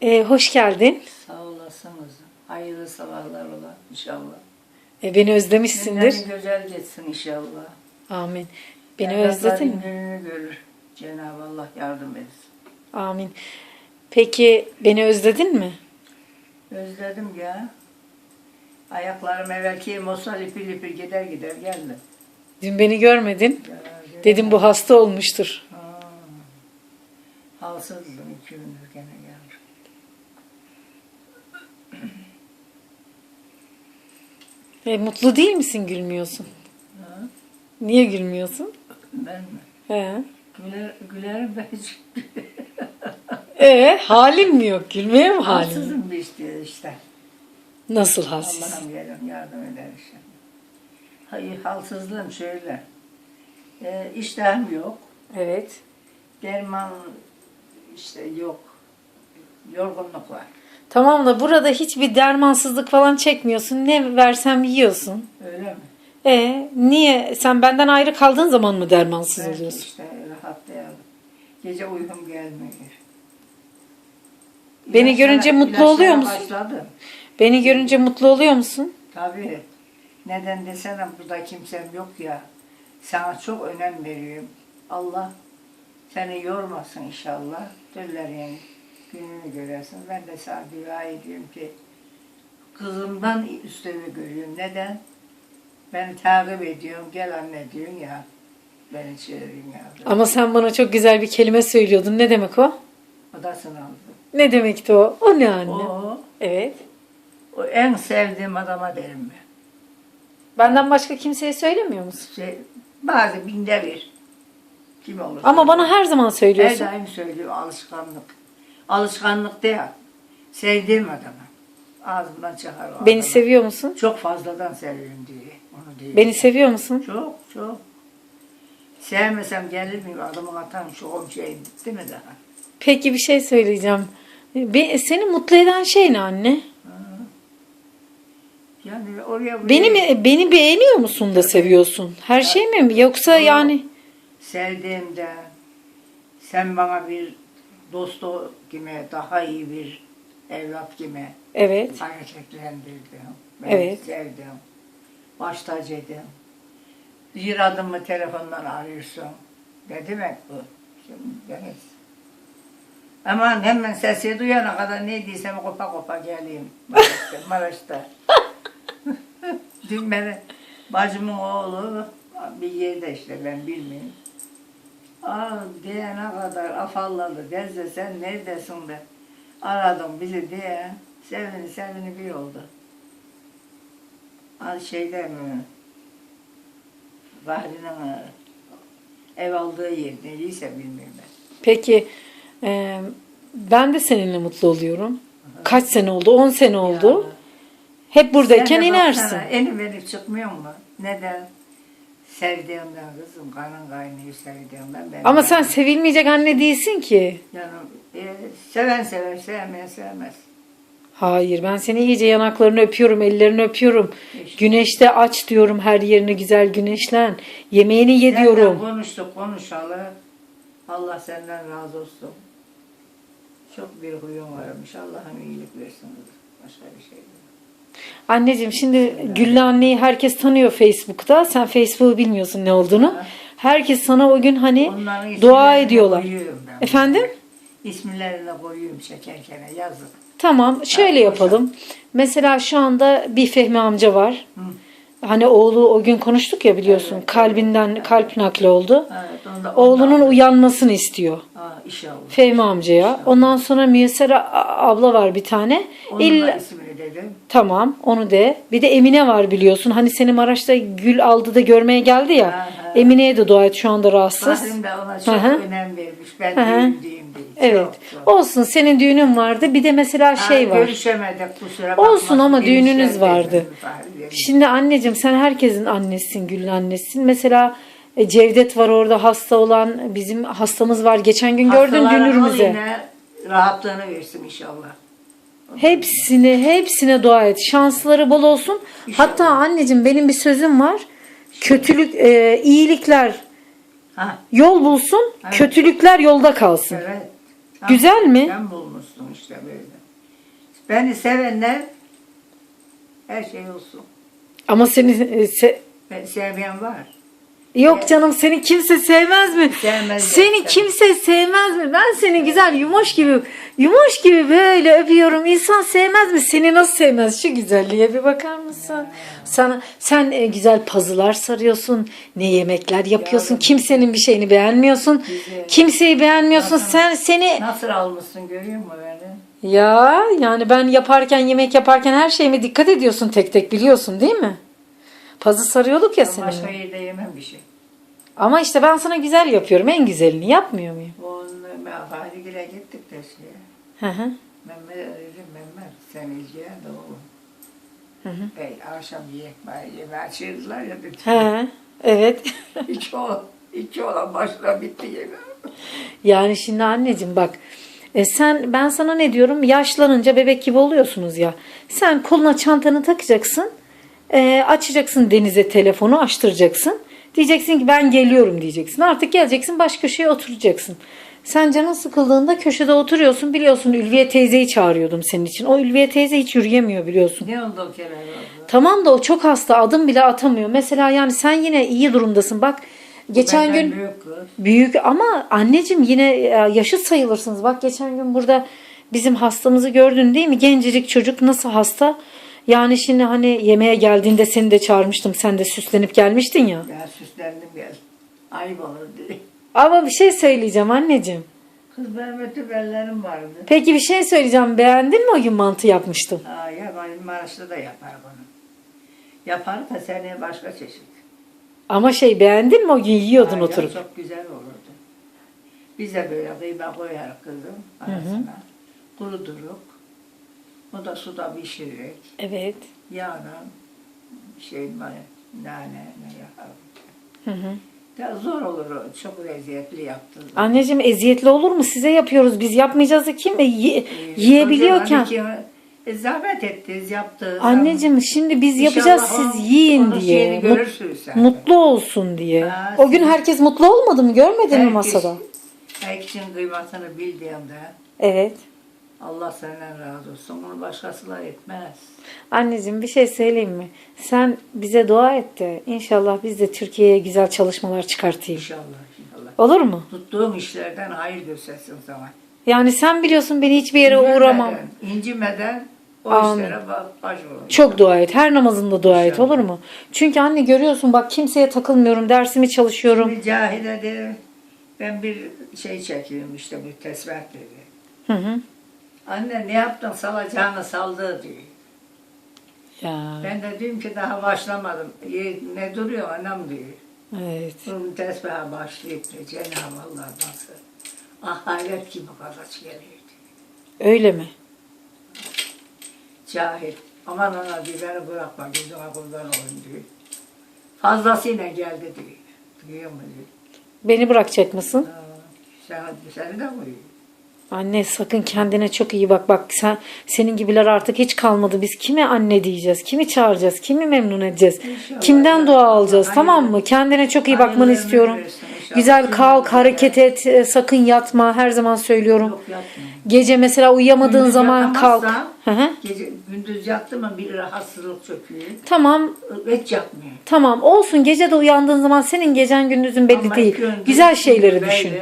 Ee, hoş geldin. Sağ olasınız. Hayırlı sabahlar ola inşallah. Ee, beni özlemişsindir. Günlerin güzel geçsin inşallah. Amin. Beni Evlatların özledin mi? gününü görür. Cenab-ı Allah yardım etsin. Amin. Peki beni özledin mi? Özledim ya. Ayaklarım evvelki olsa lipir lipir gider gider geldi. Dün beni görmedin. Ya, Dedim bu hasta olmuştur. Ha. Halsızdım iki gündür gene geldim. E, mutlu değil misin gülmüyorsun? Ha? Niye gülmüyorsun? Ben mi? He. Güler, gülerim ben hiç. E, halin mi yok? Gülmeye mi halin? Halsızım bir işte işte. Nasıl halsiz? Allah'ım yardım, yardım eder inşallah. Hayır, halsızlığım şöyle. Ee, iştahım yok. Evet. Derman işte yok. Yorgunluk var. Tamam da burada hiçbir dermansızlık falan çekmiyorsun. Ne versem yiyorsun. Öyle mi? E niye? Sen benden ayrı kaldığın zaman mı dermansız Belki oluyorsun? işte rahatlayalım. Gece uykum gelmiyor. Beni görünce mutlu oluyor musun? Başladım. Beni görünce mutlu oluyor musun? Tabii. Neden desene burada kimsem yok ya. Sana çok önem veriyorum. Allah seni yormasın inşallah. Döllerin gününü görersin. Ben de sana dua ediyorum ki kızımdan üstünü görüyorum. Neden? Beni takip ediyorum. Gel anne diyorsun ya. Beni çevirin ya. Ama sen bana çok güzel bir kelime söylüyordun. Ne demek o? Odasını aldım. Ne demekti o? O ne anne? O, Evet. o en sevdiğim adama derim ben. Benden başka kimseye söylemiyor musun? Şey, bazı binde bir. Kim olur? Ama bana her zaman Her söylüyorsun. daim söylüyor alışkanlık. Alışkanlık değil. Sevdiğim adama. Ağzımdan çıkar o Beni adamı. seviyor musun? Çok fazladan seviyorum diye. Onu diye. Beni seviyor musun? Çok çok. Sevmesem gelir miyim adamın atarım şu komşuya gitti mi daha? Peki bir şey söyleyeceğim. Be- seni mutlu eden şey ne anne? Yani oraya buraya Beni mi beni beğeniyor musun da seviyorsun? Her şey mi yoksa Yok. yani sevdiğimde sen bana bir dost o- gibi daha iyi bir evlat gibi evet. hareketlendirdin. Ben Evet. sevdim. Baş tacı edin. Bir adım mı telefondan arıyorsun. Ne demek bu? Şimdi deniz. Aman hemen sesi duyana kadar ne diysem kopa kopa geleyim. Maraş'ta. Maraş'ta. Dün beni bacımın oğlu bir yerde işte ben bilmiyorum. Aa diyene kadar afalladı. Derse sen neredesin de aradım bizi diye sevini sevini bir oldu. Al şeyde mi? Bahri'nin e, ev aldığı yer neyse bilmiyorum ben. Peki e, ben de seninle mutlu oluyorum. Kaç sene oldu? 10 sene oldu. Ya, Hep buradayken sen inersin. Elim elif çıkmıyor mu? Neden? Sevdiğimden kızım, kanın kaynıyor sevdiğimden. Ben Ama sen sevilmeyecek anne değilsin ki. Yani, e, seven sever, sevmeyen sevmez. Hayır ben seni iyice yanaklarını öpüyorum, ellerini öpüyorum. İşte. Güneşte aç diyorum her yerini güzel güneşlen. Yemeğini ye Senden diyorum. konuştuk konuşalı. Allah senden razı olsun. Çok bir huyun varmış. Allah'ın iyilik versin. Başka bir şey değil. Anneciğim şimdi Güllü anneyi herkes tanıyor Facebook'ta. Sen Facebook'u bilmiyorsun ne olduğunu. Herkes sana o gün hani Onların dua isimlerini ediyorlar. koyuyorum ben. Efendim? İsimlerini koyuyorum şekerkene yazık. Tamam şöyle yapalım. Mesela şu anda bir Fehmi amca var. Hani oğlu o gün konuştuk ya biliyorsun. Kalbinden kalp nakli oldu. Evet, onda, Oğlunun uyanmasını istiyor. Aa, inşallah. Fehmi amcaya. Ondan sonra Müyesser a- abla var bir tane. Onun da İlla, ismini dedim. tamam onu de. Bir de Emine var biliyorsun. Hani seni Maraş'ta gül aldı da görmeye geldi ya. Ha, ha. Emine'ye de dua et şu anda rahatsız. Bahrim de ona çok hı. önem vermiş. Ben Hı hı. düğün diyeyim değil. Evet. Çok, çok. Olsun senin düğünün vardı. Bir de mesela şey Ha, var. Görüşemedik kusura bakma. Olsun ama düğününüz vardı. Şimdi anneciğim sen herkesin annesisin, Gül'ün annesisin. Mesela e, Cevdet var orada hasta olan. Bizim hastamız var. Geçen gün gördün Hastaların dünürümüze. yine rahatlığını versin inşallah. Hepsine, hepsine dua et. Şansları bol olsun. Hatta anneciğim benim bir sözüm var. Kötülük, e, iyilikler Ha, yol bulsun, Evet. kötülükler yolda kalsın. evet. Güzel mi? Sen bulmuşsun işte böyle. Beni sevenler her şey olsun. Ama seni e, se- Ben sevmeyen var. Yok canım seni kimse sevmez mi? Sevmez, Seni sevmez. kimse sevmez mi? Ben seni güzel yumuş gibi yumuş gibi böyle öpüyorum. İnsan sevmez mi? Seni nasıl sevmez? Şu güzelliğe bir bakar mısın? Sana sen e, güzel pazılar sarıyorsun. Ne yemekler yapıyorsun. Yavrum. Kimsenin bir şeyini beğenmiyorsun. Güzel. Kimseyi beğenmiyorsun. Nasıl- Sen seni Nasıl almışsın görüyor musun beni? ya yani ben yaparken yemek yaparken her şeyime dikkat ediyorsun tek tek biliyorsun değil mi? Pazı sarıyorduk ya Ben başka yerde yemem bir şey. Ama işte ben sana güzel yapıyorum. En güzelini yapmıyor muyum? Onun Haligil'e gittik de şeye. Hı hı. Mehmet dedim Mehmet sen izleyen de. Hı hı. Ey akşam yiyek bari yemeği açırdılar ya dedi. He, evet. İki oğlan, iki oğlan başına bitti yemeği. Yani şimdi anneciğim bak. E sen ben sana ne diyorum? Yaşlanınca bebek gibi oluyorsunuz ya. Sen koluna çantanı takacaksın. E, açacaksın denize telefonu açtıracaksın. Diyeceksin ki ben geliyorum diyeceksin. Artık geleceksin baş köşeye oturacaksın. Sen canın sıkıldığında köşede oturuyorsun. Biliyorsun Ülviye teyzeyi çağırıyordum senin için. O Ülviye teyze hiç yürüyemiyor biliyorsun. Ne oldu o kenar oldu? Tamam da o çok hasta adım bile atamıyor. Mesela yani sen yine iyi durumdasın. Bak geçen Benden gün büyük kız. Büyük ama anneciğim yine e, yaşıt sayılırsınız. Bak geçen gün burada bizim hastamızı gördün değil mi? Gencecik çocuk nasıl hasta? Yani şimdi hani yemeğe geldiğinde seni de çağırmıştım. Sen de süslenip gelmiştin ya. Ya süslendim gel. Ayıp olur diye. Ama bir şey söyleyeceğim anneciğim. Kız benim ötüberlerim vardı. Peki bir şey söyleyeceğim. Beğendin mi o gün mantı yapmıştım? Ha, ya benim Maraş'ta da yapar bunu. Yapar da seneye başka çeşit. Ama şey beğendin mi o gün yiyordun Ha, ya oturup? Çok güzel olurdu. Biz de böyle kıyma koyar kızım arasına. Kuru duruk. O da suda pişirerek. Evet. Yağla şey nane ne yapar. Hı hı. Ya zor olur o. Çok lezzetli yaptın. Anneciğim eziyetli olur mu? Size yapıyoruz. Biz yapmayacağız da kim? E, yi- yiyebiliyorken. E, zahmet ettiniz, yaptınız. Anneciğim şimdi biz İnşallah yapacağız o- siz yiyin diye. Mut- sen. mutlu olsun diye. Ha, o gün herkes mutlu olmadı mı? Görmedin mi Herkes- masada? Herkesin kıymetini bildiğimde Evet. Allah senden razı olsun. Bunu başkasılar etmez. Anneciğim bir şey söyleyeyim mi? Sen bize dua et de inşallah biz de Türkiye'ye güzel çalışmalar çıkartayım. İnşallah inşallah. Olur mu? Tuttuğum işlerden hayır göstersin sana. Yani sen biliyorsun beni hiçbir yere uğramam. İncimeden o Amin. işlere başvurun. Çok dua et. Her namazında dua et İnşallah. olur mu? Çünkü anne görüyorsun bak kimseye takılmıyorum. Dersimi çalışıyorum. Şimdi Cahide dedi, ben bir şey çekeyim işte bir tesbih dedi. Hı hı. Anne ne yaptın salacağını saldı diyor. Ya Ben de diyorum ki daha başlamadım. "İyi, Ne duruyor anam diyor. evet. Bunun tesbihe başlayıp da Cenab-ı Allah nasıl ahalet gibi kazanç geliyor diyor. Öyle mi? Cahil. Aman ana diyor beni bırakma gözüne kurban olayım diyor. Fazlasıyla geldi diyor. Duyuyor mu diyor. Beni bırakacak mısın? Sen, seni de vuruyor. Anne sakın kendine çok iyi bak. Bak sen senin gibiler artık hiç kalmadı. Biz kime anne diyeceğiz? Kimi çağıracağız? Kimi memnun edeceğiz? İnşallah. Kimden dua alacağız? Hayırlı- tamam mı? Kendine çok iyi bakmanı hayırlı istiyorum. inşallah. Güzel kalk, hareket et. e, Sakın yatma. Her zaman söylüyorum. Yok. Gece mesela uyuyamadığın Gündüz zaman kalk. Hı hı. Gece, gündüz yattı mı bir rahatsızlık çöküyor. Tamam. Hiç yapmıyor. Tamam. Olsun. Gece de uyandığın zaman senin gecen gündüzün belli Ama değil. önce Güzel şeyleri düşün.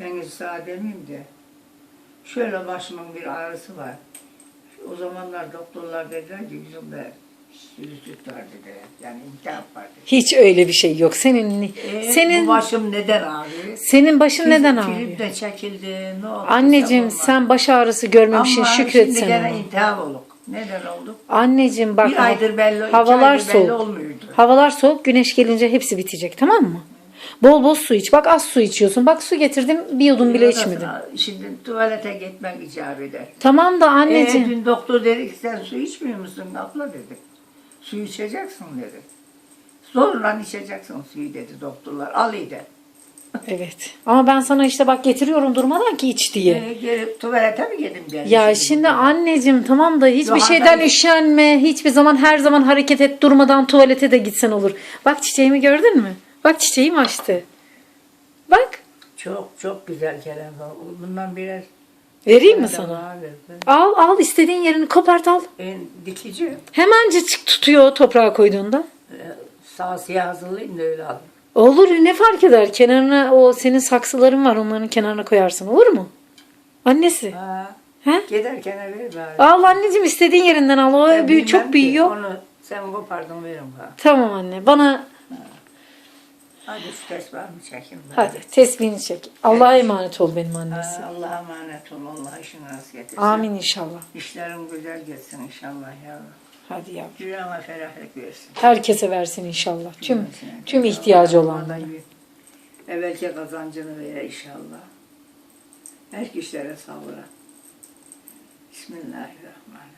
Ben sağ demeyeyim de. Şöyle başımın bir ağrısı var. O zamanlar doktorlar dediler ki yüzümde yüzlük var dedi. Yani iltihap var dedi. Hiç öyle bir şey yok. Senin E, senin bu başım neden ağrıyor? senin başın neden ağrıyor? Film de çekildi. Ne oldu? Anneciğim Olmaz. sen baş ağrısı görmemişsin Ama şükret şimdi sen gene ona. iltihap olduk. Neden olduk? Anneciğim bak bir aydır belli, iki havalar aydır belli soğuk. olmuyordu. Havalar soğuk güneş gelince hepsi bitecek tamam mı? Bol bol su iç. Bak az su içiyorsun. Bak su getirdim bir yudum bile içmedin. Şimdi tuvalete gitmek icap eder. Tamam da Ee, anneciğim. dün doktor dedi ki sen su içmiyor musun abla dedi. Su içeceksin dedi. Zorla içeceksin suyu dedi doktorlar. Al iyi de. Evet. Ama ben sana işte bak getiriyorum durmadan ki iç diye. Ee, tuvalete mi gittim geldim? Ya şimdi anneciğim tamam da hiçbir Yok, şeyden anne- üşenme. Hiçbir zaman her zaman hareket et durmadan tuvalete de gitsen olur. Bak çiçeğimi gördün mü? Bak çiçeğim açtı. Bak. Çok çok güzel kelem var. Bundan biraz Vereyim mi sana? ver, ver. Al al istediğin yerini kopart al. En dikici Hemencik tutuyor toprağa koyduğunda. e, sağ siyah hazırlayayım da öyle alayım. Olur ne fark eder? Kenarına o senin saksıların var onların kenarına koyarsın olur mu? Annesi. Ha, He? giderken ver bari. Al anneciğim istediğin yerinden al. O Ben büyü, bilmem çok ki, büyüyor. Onu sen kopardın verin bana. Tamam anne bana Hadi şu tesbihimi çekeyim. ben. hadi tesbihini çek. Allah'a emanet ol benim annesi. Ha, Allah'a emanet ol. Allah işini rast getirsin. Amin inşallah. İşlerin güzel geçsin inşallah yavrum. Hadi yavrum. Yüreğine ferahlık versin. Herkese versin inşallah. Tüm tüm ihtiyacı olanlara. Evvelki kazancını ver inşallah. Her kişilere sabır. Bismillahirrahmanirrahim.